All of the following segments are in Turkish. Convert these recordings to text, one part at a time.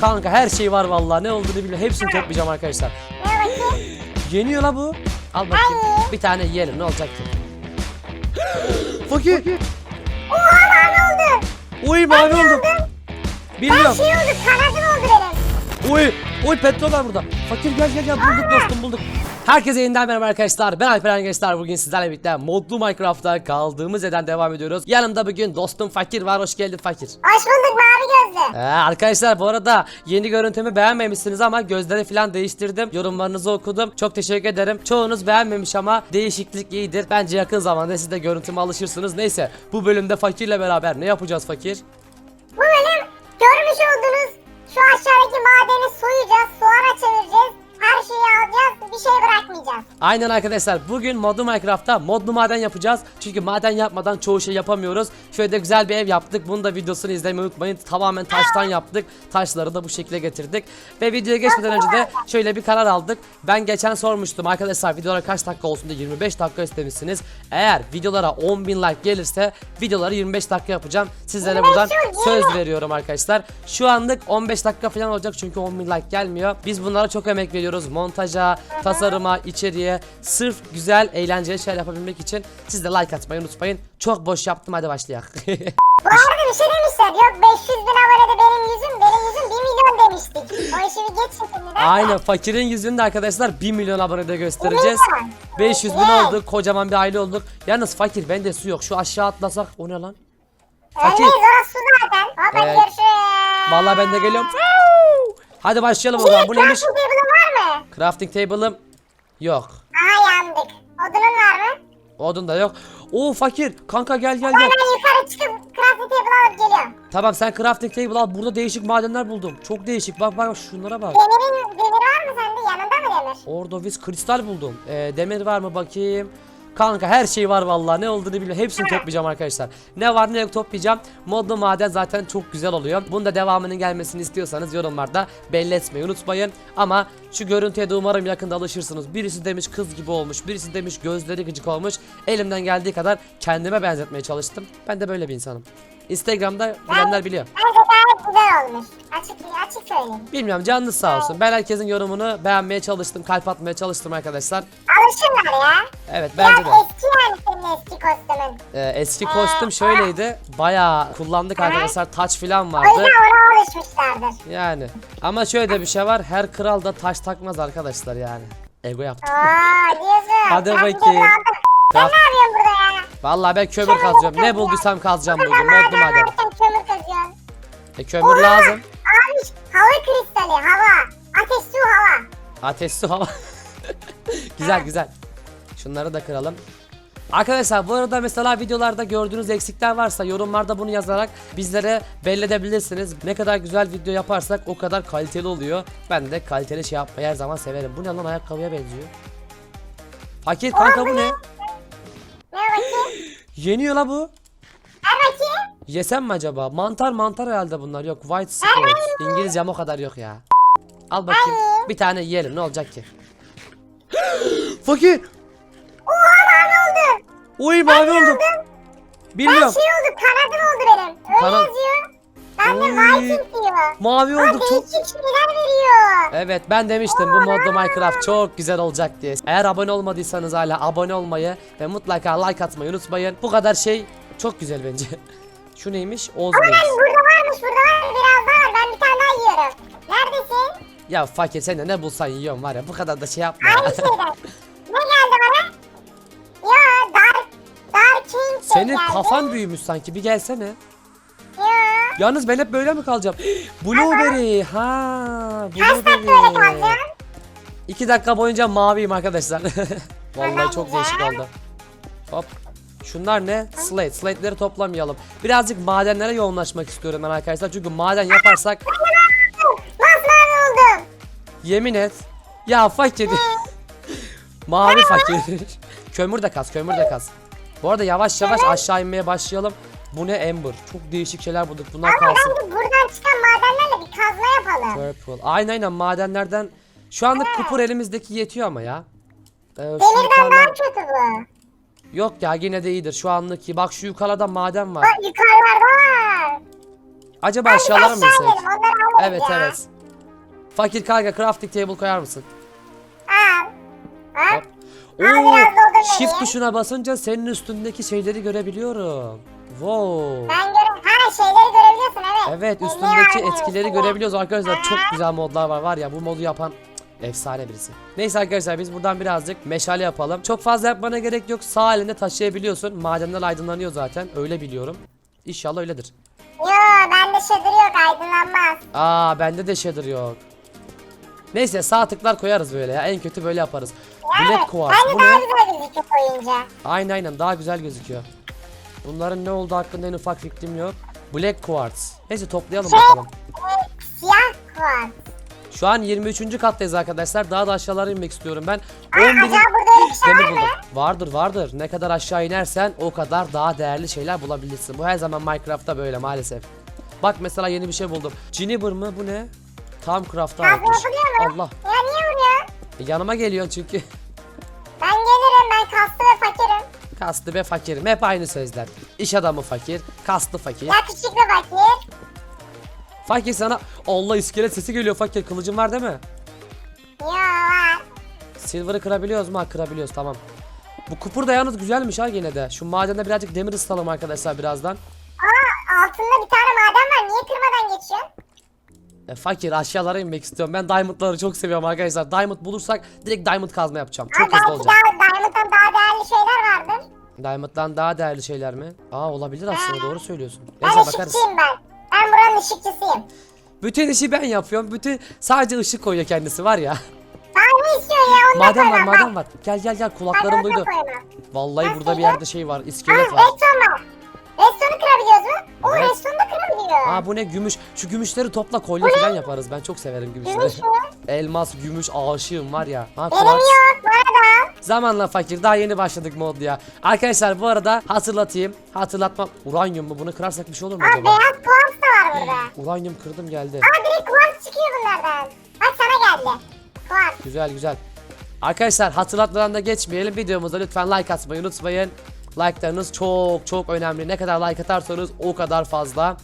Kanka her şey var vallahi ne olduğunu bilmiyorum. Hepsini toplayacağım arkadaşlar. Yeniyor la bu. Al bakayım. Ay. Bir tane yiyelim ne olacak ki? Fakir. Oha mavi oldu. Uy mavi oldu. Ben Bilmiyorum. şey oldu kanadım oldu benim. Uy. Uy petrol var burada. Fakir gel gel gel bulduk dostum bulduk. Herkese yeniden merhaba arkadaşlar. Ben Alperen Gençler. Bugün sizlerle birlikte modlu Minecraft'ta kaldığımız yerden devam ediyoruz. Yanımda bugün dostum Fakir var. Hoş geldin Fakir. Hoş bulduk. Ee, arkadaşlar bu arada yeni görüntümü beğenmemişsiniz ama gözleri falan değiştirdim. Yorumlarınızı okudum. Çok teşekkür ederim. Çoğunuz beğenmemiş ama değişiklik iyidir. Bence yakın zamanda siz de görüntüme alışırsınız. Neyse bu bölümde Fakir'le beraber ne yapacağız Fakir? Bu bölüm görmüş olduğunuz şu aşağıdaki madeni soyacağız, soğana çevireceğiz. Bir şey bırakmayacağız. Aynen arkadaşlar bugün modlu Minecraft'ta modlu maden yapacağız. Çünkü maden yapmadan çoğu şey yapamıyoruz. Şöyle de güzel bir ev yaptık. Bunu da videosunu izlemeyi unutmayın. Tamamen taştan yaptık. Taşları da bu şekilde getirdik. Ve videoya geçmeden önce de şöyle bir karar aldık. Ben geçen sormuştum arkadaşlar videolara kaç dakika olsun diye 25 dakika istemişsiniz. Eğer videolara 10.000 like gelirse videoları 25 dakika yapacağım. Sizlere 25 buradan söz veriyorum arkadaşlar. Şu anlık 15 dakika falan olacak çünkü 10.000 like gelmiyor. Biz bunlara çok emek veriyoruz. Montaja, tasarıma, içeriye. Sırf güzel, eğlenceli şeyler yapabilmek için siz de like atmayı unutmayın. Çok boş yaptım hadi başlayalım. Bu arada bir şey demişler, yok 500 bin abonede benim yüzüm, benim yüzüm 1 milyon demiştik. O işi bir geçin şimdi. Aynen fakirin yüzünü de arkadaşlar 1 milyon abonede göstereceğiz. Bir milyon. 500 bin Evet. olduk. Kocaman bir aile olduk. Yalnız fakir bende su yok. Şu aşağı atlasak o ne lan? Öyleyiz, orası su zaten. Hop hadi Evet. görüşürüz. Vallahi ben de geliyorum. Hadi başlayalım o zaman. Bu neymiş? Crafting table'ım yok. Aha yandık. Odunun var mı? Odun da yok. Oo fakir. Kanka gel gel Ben gel. yukarı çıkıp crafting table alıp geliyorum. Tamam sen crafting table al. Burada değişik madenler buldum. Çok değişik. Bak bak şunlara bak. Demirin, demir var mı sende? Yanında mı demir? Ordovis kristal buldum. Ee, demir var mı bakayım. Kanka her şey var vallahi ne olduğunu bilmiyorum. Hepsini toplayacağım arkadaşlar. Ne var ne yok toplayacağım. Modlu maden zaten çok güzel oluyor. Bunun da devamının gelmesini istiyorsanız yorumlarda belli etmeyi unutmayın. Ama şu görüntüye de umarım yakında alışırsınız. Birisi demiş kız gibi olmuş. Birisi demiş gözleri gıcık olmuş. Elimden geldiği kadar kendime benzetmeye çalıştım. Ben de böyle bir insanım. Instagram'da bilenler biliyor. Bence gayet güzel olmuş. Açık, açık söyleyeyim. Bilmiyorum canınız sağ olsun. Ben herkesin yorumunu beğenmeye çalıştım. Kalp atmaya çalıştım arkadaşlar. Alışırlar ya. Evet bence de. eski yani senin eski kostümün. Ee, eski kostüm şöyleydi. Bayağı kullandık arkadaşlar. Taç falan O vardı. yüzden ona alışmışlardır. Yani. Ama şöyle de bir şey var. Her kral da taş takmaz arkadaşlar yani. Ego yaptım. Aa diyorsun. Hadi Crafting bakayım. aldım. Sen Craft- ne yapıyorsun burada ya? Vallahi ben kömür kazıyorum. Ne bulduysam kazacağım bugün. Modlu maden. varken kömür kazıyorsun. E kömür lazım. Abi hava kristali hava. Ateş su hava. Ateş su hava. güzel güzel. Şunları da kıralım. Arkadaşlar bu arada mesela videolarda gördüğünüz eksikler varsa yorumlarda bunu yazarak bizlere belli edebilirsiniz. Ne kadar güzel video yaparsak o kadar kaliteli oluyor. Ben de kaliteli şey yapmayı her zaman severim. Bu ne lan ayakkabıya benziyor. Fakir kanka bu ne? Ne bakayım? Yeniyor la bu. Yesem mi acaba? Mantar mantar herhalde bunlar. Yok white squid. İngilizcem o kadar yok ya. Al bakayım. Bir tane yiyelim ne olacak ki? Fakir. Oha mavi oldu. Uy mavi oldu. Ben Bilmiyorum. şey oldu kanadım oldu benim. Öyle Kana- yazıyor. Ben de Oy. Viking diyor. Mavi Aa, olduk çok. değişik şeyler veriyor. Evet ben demiştim bu modlu Minecraft çok güzel olacak diye. Eğer abone olmadıysanız hala abone olmayı ve mutlaka like atmayı unutmayın. Bu kadar şey çok güzel bence. Şu neymiş? Oz Ben Mix. burada varmış burada var biraz daha var. Ben bir tane daha yiyorum. Neredesin? Ya fakir sen de ne bulsan yiyorsun var ya bu kadar da şey yapma ya. Aynı şeyden. ne geldi bana? Ya Dark Dark King de Senin geldi. kafan büyümüş sanki bir gelsene. Ya. Yalnız ben hep böyle mi kalacağım? Blueberry ha Kaç dakika öyle Blueberry. kalacaksın? İki dakika boyunca maviyim arkadaşlar. Vallahi çok değişik oldu. Hop. Şunlar ne? Slate. Slate'leri toplamayalım. Birazcık madenlere yoğunlaşmak istiyorum ben arkadaşlar. Çünkü maden yaparsak. Yemin et. Ya fakir. Mavi fakir. kömür de kaz, kömür de kaz. Bu arada yavaş yavaş aşağı inmeye başlayalım. Bu ne Ember? Çok değişik şeyler bulduk. Bunlar Ama kalsın. bence buradan çıkan madenlerle bir kazma yapalım. Purple. Aynen aynen madenlerden. Şu anda kupur elimizdeki yetiyor ama ya. Ee, Demirden daha kötü bu. Yok ya yine de iyidir. Şu anlık iyi. Bak şu yukarıda maden var. Bak yukarılarda var. Acaba bir aşağılara mı insek? Evet ya. evet. Fakir kanka crafting table koyar mısın? Al. Hop. Al biraz Oo, shift tuşuna basınca senin üstündeki şeyleri görebiliyorum. Wow. Ben görüyorum. Ha şeyleri görebiliyorsun evet. Evet Elli üstündeki etkileri görebiliyoruz arkadaşlar. Çok güzel modlar var var ya bu modu yapan efsane birisi. Neyse arkadaşlar biz buradan birazcık meşale yapalım. Çok fazla yapmana gerek yok. Sağ elinde taşıyabiliyorsun. Madenler aydınlanıyor zaten. Öyle biliyorum. İnşallah öyledir. Yo bende shader yok aydınlanmaz. Aa bende de shader yok. Neyse sağ tıklar koyarız böyle ya. En kötü böyle yaparız. Black Quartz. Bence Bu daha ne? güzel gözüküyor koyunca. Aynen aynen daha güzel gözüküyor. Bunların ne olduğu hakkında en ufak fikrim yok. Black Quartz. Neyse toplayalım Şey, bakalım. e, siyah kuart. Şu an 23. kattayız arkadaşlar. Daha da aşağılara inmek istiyorum ben. Aa, 11. acaba burada öyle bir şey demir var mı? buldum. Vardır vardır. Ne kadar aşağı inersen o kadar daha değerli şeyler bulabilirsin. Bu her zaman Minecraft'ta böyle maalesef. Bak mesela yeni bir şey buldum. Juniper mı bu ne? Tam craft'a atmış. mu? Allah. Ya niye vuruyor? Yanıma geliyorsun çünkü. Ben gelirim ben kaslı ve fakirim. Kastı ve fakirim. Hep aynı sözler. İş adamı fakir. Kastı fakir. Yakışıklı fakir. Fakir sana Allah iskelet sesi geliyor fakir. Kılıcın var değil mi? Yo var. Silver'ı kırabiliyoruz mu? Ha, kırabiliyoruz tamam. Bu kupur da yalnız güzelmiş ha gene de. Şu madende birazcık demir ısıtalım arkadaşlar birazdan. Aa altında bir tane maden var. Niye kırmadan geçiyorsun? E, fakir aşağılara inmek istiyorum. Ben diamondları çok seviyorum arkadaşlar. Diamond bulursak direkt diamond kazma yapacağım. Çok Aa, hızlı olacak. daha Diamond'dan daha değerli şeyler vardır. Diamond'dan daha değerli şeyler mi? Aa olabilir aslında doğru söylüyorsun. Ben Neyse bakarız. ışıkçıyım ben. Ben buranın ışıkçısıyım. Bütün işi ben yapıyorum. Bütün sadece ışık koyuyor kendisi var ya. Daha ne istiyorsun ya? Onu da maden var koymam. maden var. Gel gel gel Bak, kulaklarım onu da duydu. koymam. Vallahi burada bir yerde şey var. Aa iskelet var. var. Aa bu ne gümüş. Şu gümüşleri topla kolye falan yaparız. Ben çok severim gümüşleri. Gümüş mü? Elmas, gümüş aşığım var ya. Ha, Benim yok. Bana da. al. Zamanla fakir daha yeni başladık mod ya. Arkadaşlar bu arada hatırlatayım. Hatırlatmam. Uranyum mu? Bunu kırarsak bir şey olur mu Aa acaba? beyaz kuartz da var burada. Uranyum kırdım geldi. Aa direkt kuartz çıkıyor bunlardan. Bak sana geldi. Kuartz. Güzel güzel. Arkadaşlar hatırlatmadan da geçmeyelim. Videomuza lütfen like atmayı unutmayın. Like'larınız çok çok önemli. Ne kadar like atarsanız o kadar fazla.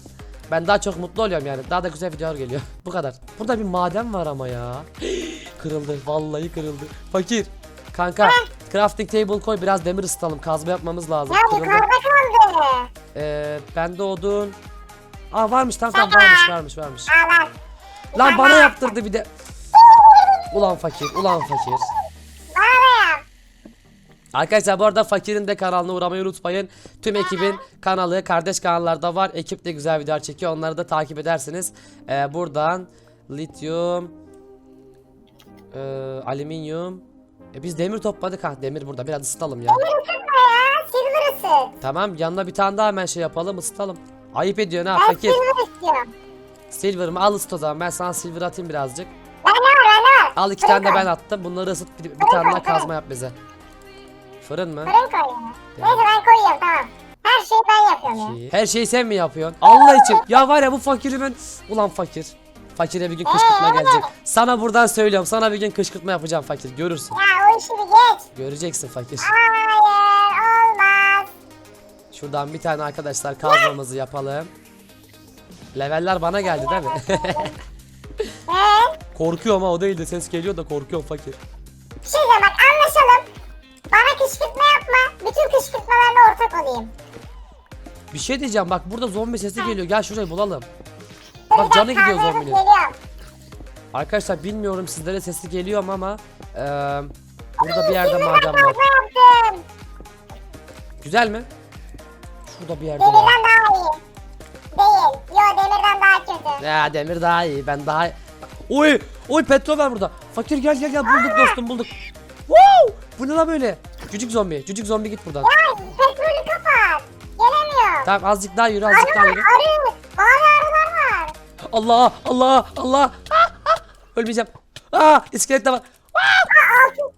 Ben daha çok mutlu oluyorum yani. Daha da güzel videolar geliyor. Bu kadar. Burada bir maden var ama ya. kırıldı. Vallahi kırıldı. Fakir. Kanka crafting table koy biraz demir ısıtalım. Kazma yapmamız lazım. Ya Kırıldı. yukarıda kaldı. Ee, bende odun. Aa varmış tamam tamam varmış varmış varmış. Aa lan. Lan bana yaptırdı bir de. Ulan fakir ulan fakir. Arkadaşlar bu arada Fakir'in de kanalına uğramayı unutmayın. Tüm ekibin kanalı kardeş kanallarda var. Ekip de güzel videolar çekiyor. Onları da takip edersiniz. Ee, buradan lityum, ee, alüminyum. E, biz demir topladık ha. Demir burada. Biraz ısıtalım ya. Isıtma ya. Silver ısıt. Tamam yanına bir tane daha hemen şey yapalım ısıtalım. Ayıp ediyorsun ha Ben fakir. silver istiyorum. Silver mı? Al ısıt o zaman. Ben sana silver atayım birazcık. Ben var ben var? Al iki Fırın tane de ben attım. Bunları ısıt bir, bir tane daha kazma yap bize. Fırın mı? Fırın koy. Neyse ben koyuyorum tamam. Her şeyi ben yapıyorum ya. Her şeyi sen mi yapıyorsun? Allah için. Ya var ya bu fakiri ben... Ulan fakir. Fakire bir gün kışkırtma Ee, gelecek. Sana buradan söylüyorum. Sana bir gün kışkırtma yapacağım fakir. Görürsün. Ya o işi bir geç. Göreceksin fakir. Hayır olmaz. Şuradan bir tane arkadaşlar kazmamızı yapalım. Leveller bana geldi değil mi? Ben korkuyorum ha o değil de ses geliyor da korkuyorum fakir. bir şey diyeceğim bak anlaşalım. Bana kışkırtma yapma. Bütün kışkırtmalarına ortak olayım. Bir şey diyeceğim bak burada zombi sesi geliyor. Gel şurayı bulalım. Dur, Bak canı gidiyor zombinin. Geliyorum. Arkadaşlar bilmiyorum sizlere sesi geliyor mu ama eee, burada bir yerde maden var. Güzel mi? Şurada bir yerde var. Demirden daha iyi. Değil. Yo demirden daha kötü. Ya demir daha iyi. Ben daha Oy! Oy petrol var burada. Fakir gel gel gel bulduk dostum bulduk. Bu ne la böyle? Cücük zombi. Cücük zombi git buradan. Ay petrolü kapat. Gelemiyor. Tamam azıcık daha yürü azıcık daha Arı, yürü. arı. Bazı arılar var. Allah Allah Allah. Ah, ah. Ölmeyeceğim. Aa iskelet de var. Aa, altın.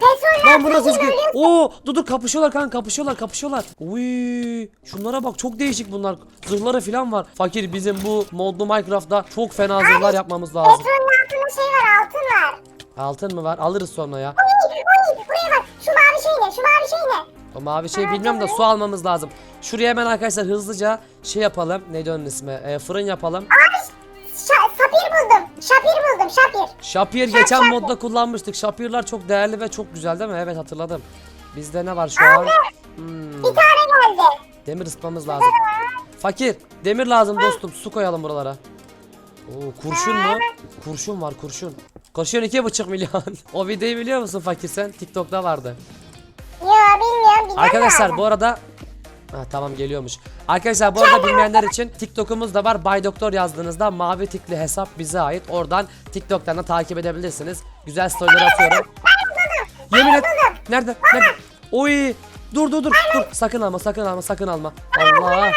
Petrol Lan bu nasıl iskelet? Oo dur dur kapışıyorlar kanka kapışıyorlar kapışıyorlar. Uy şunlara bak çok değişik bunlar. Zırhları falan var. Fakir bizim bu modlu Minecraft'ta çok fena zırhlar yapmamız lazım. Petrolün altında şey var altın var. Altın mı var? Alırız sonra ya. Oy, buraya bak. Şu mavi şey ne? Şu mavi şey ne? O mavi şey bilmiyorum da su almamız lazım. Şuraya hemen arkadaşlar hızlıca şey yapalım. Neydi onun ismi? Ee, fırın yapalım. Şa- sapir buldum. Şapir buldum. Şapir. Şapir geçen modda kullanmıştık. Şapirler çok değerli ve çok güzel değil mi? Evet hatırladım. Bizde ne var şu an? Hmm, Bir tane geldi. demir ısıtmamız lazım. Fakir, demir lazım dostum. Su koyalım buralara. Oo, kurşun mu? Kurşun var kurşun. Kurşun iki buçuk milyon. o videoyu biliyor musun fakir sen? TikTok'ta vardı. Yo bilmiyorum. bilmiyorum Arkadaşlar da. bu arada Ha, tamam geliyormuş. Arkadaşlar bu arada bilmeyenler için TikTok'umuz da var. Bay Doktor yazdığınızda mavi tikli hesap bize ait. Oradan TikTok'tan da takip edebilirsiniz. Güzel storyler atıyorum. Yemin et. Nerede? Nerede? Oy! Dur dur dur. Dur. Sakın alma, sakın alma, sakın alma. Allah.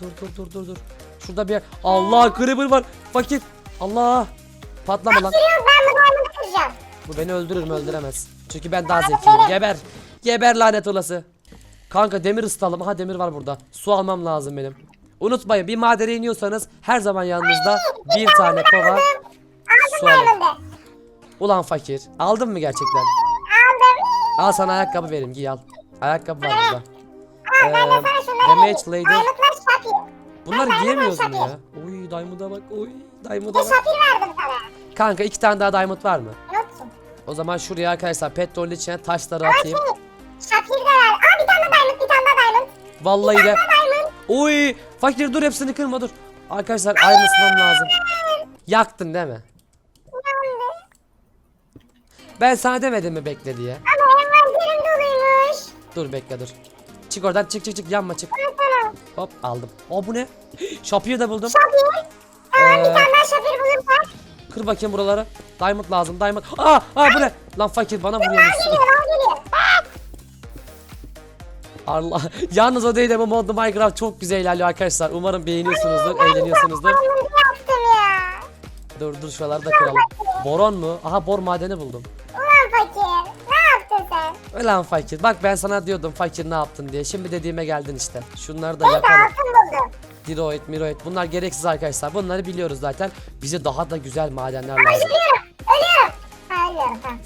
Dur dur dur dur dur. Şurada bir yer. Allah creeper var. Fakir. Allah. Patlama lan. Ben bu diamond'ı kıracağım. Bu beni öldürür mü öldüremez. Çünkü ben daha zekiyim. Geber. Geber lanet olası. Kanka demir ısıtalım. Aha demir var burada. Su almam lazım benim. Unutmayın bir madene iniyorsanız her zaman yanınızda bir tane kova su alın. Ulan fakir. Aldın mı gerçekten? Aldım. Al sana ayakkabı vereyim giy al. Ayakkabı var burada. Ee, damage lady. Giyemiyoruz mu şapir. ya? Oy diamond'a bak. Oy diamond'a Bir bak. şapir verdim sana. Kanka iki tane daha diamond var mı? Yok ki. O zaman şuraya arkadaşlar petrolün içine taşları atayım. Şapir de ver. Aa bir tane diamond. Bir tane diamond. Vallahi de. Diamond. Oy fakir dur hepsini kırma dur. Arkadaşlar aynısından lazım. Yaktın değil mi? Ben sana demedim mi bekle diye. Ama envanterim doluymuş. Dur bekle dur. Çık oradan çık çık çık yanma çık. Hop aldım. O bu ne? Şapıyı da buldum. Şapir. Aa, Ee, bir tane daha şapir bulursak. Kır bakayım buraları. Diamond lazım diamond. Aa, aa bu ne? Lan fakir bana vuruyormuş. Geliyor lan geliyor. Allah. Yalnız o değil de bu modlu Minecraft çok güzel ilerliyor arkadaşlar. Umarım beğeniyorsunuzdur, eğleniyorsunuzdur. Diamond'ı yaptım ya. Dur dur şuraları da kıralım. Boron mu? Aha bor madeni buldum. Ulan fakir. Bak ben sana diyordum fakir ne yaptın diye. Şimdi dediğime geldin işte. Şunları da yakalım. Diroid, miroid. Bunlar gereksiz arkadaşlar. Bunları biliyoruz zaten. Bize daha da güzel madenler lazım. Ölüyorum. Ölüyorum.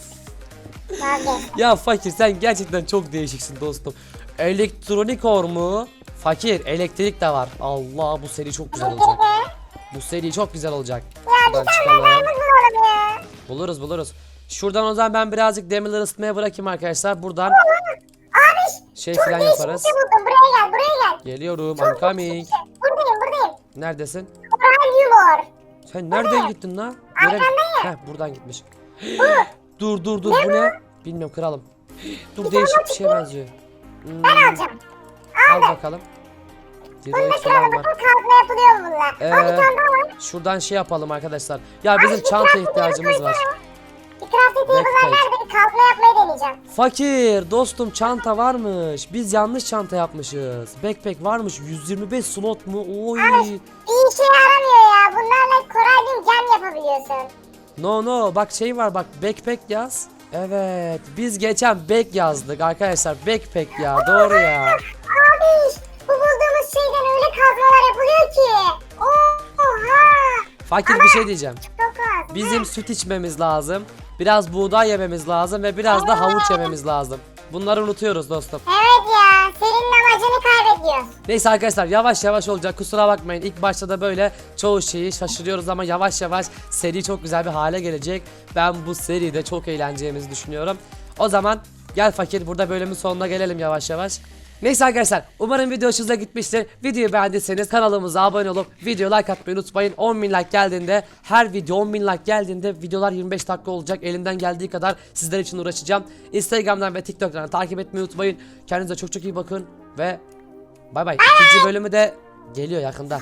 Ya fakir sen gerçekten çok değişiksin dostum. Elektronik or mu? Fakir elektrik de var. Allah bu seri çok güzel olacak. Bu seri çok güzel olacak. Şuradan çıkalım. Diamond bulalım ya. Buluruz buluruz. Şuradan o zaman ben birazcık demirleri ısıtmaya bırakayım arkadaşlar. Buradan Abi şey çok falan değişik yaparız. bir şey buldum. Buraya gel buraya gel. Geliyorum. I'm coming. Buradayım buradayım. Neredesin? Radyum or. Sen nereden gittin lan? Görev... Heh buradan gitmiş. dur dur dur bu ne? Bilmiyorum kralım. Dur değişik bir şeye benziyor. Hmm, Ben alacağım. al bakalım. Direkt falan Kralım var. bakın kazma yapılıyor mu bunlar? Ee, Aa bir tane daha var. Şuradan şey yapalım arkadaşlar. Ya bizim çanta ihtiyacımız var. Bir crafting table'lar nerede? Bir kazma yapmayı deneyeceğim. Fakir dostum çanta varmış. Biz yanlış çanta yapmışız. Backpack varmış. 125 slot mu? Oy. Bir işe yaramıyor ya. Bunlarla koralyum gem yapabiliyorsun. No no bak şey var bak backpack yaz. Evet biz geçen back yazdık arkadaşlar backpack ya doğru ya. Abi bu bulduğumuz şeyden öyle kazmalar yapılıyor ki. Oha. Fakir bir şey diyeceğim. Çok az. Bizim süt içmemiz lazım. Biraz buğday yememiz lazım ve biraz da havuç yememiz lazım. Bunları unutuyoruz dostum. Evet ya. Serinin amacını kaybediyoruz. Neyse arkadaşlar yavaş yavaş olacak kusura bakmayın. İlk başta da böyle çoğu şeyi şaşırıyoruz ama yavaş yavaş seri çok güzel bir hale gelecek. Ben bu seride çok eğleneceğimizi düşünüyorum. O zaman gel fakir burada bölümün sonuna gelelim yavaş yavaş. Neyse arkadaşlar umarım video hoşunuza gitmiştir. Videoyu beğendiyseniz kanalımıza abone olup video like atmayı unutmayın. 10.000 like geldiğinde her video 10.000 like geldiğinde videolar 25 dakika olacak. Elimden geldiği kadar sizler için uğraşacağım. Instagram'dan ve TikTok'tan takip etmeyi unutmayın. Kendinize çok çok iyi bakın ve Bay bay. İkinci bölümü de geliyor yakında.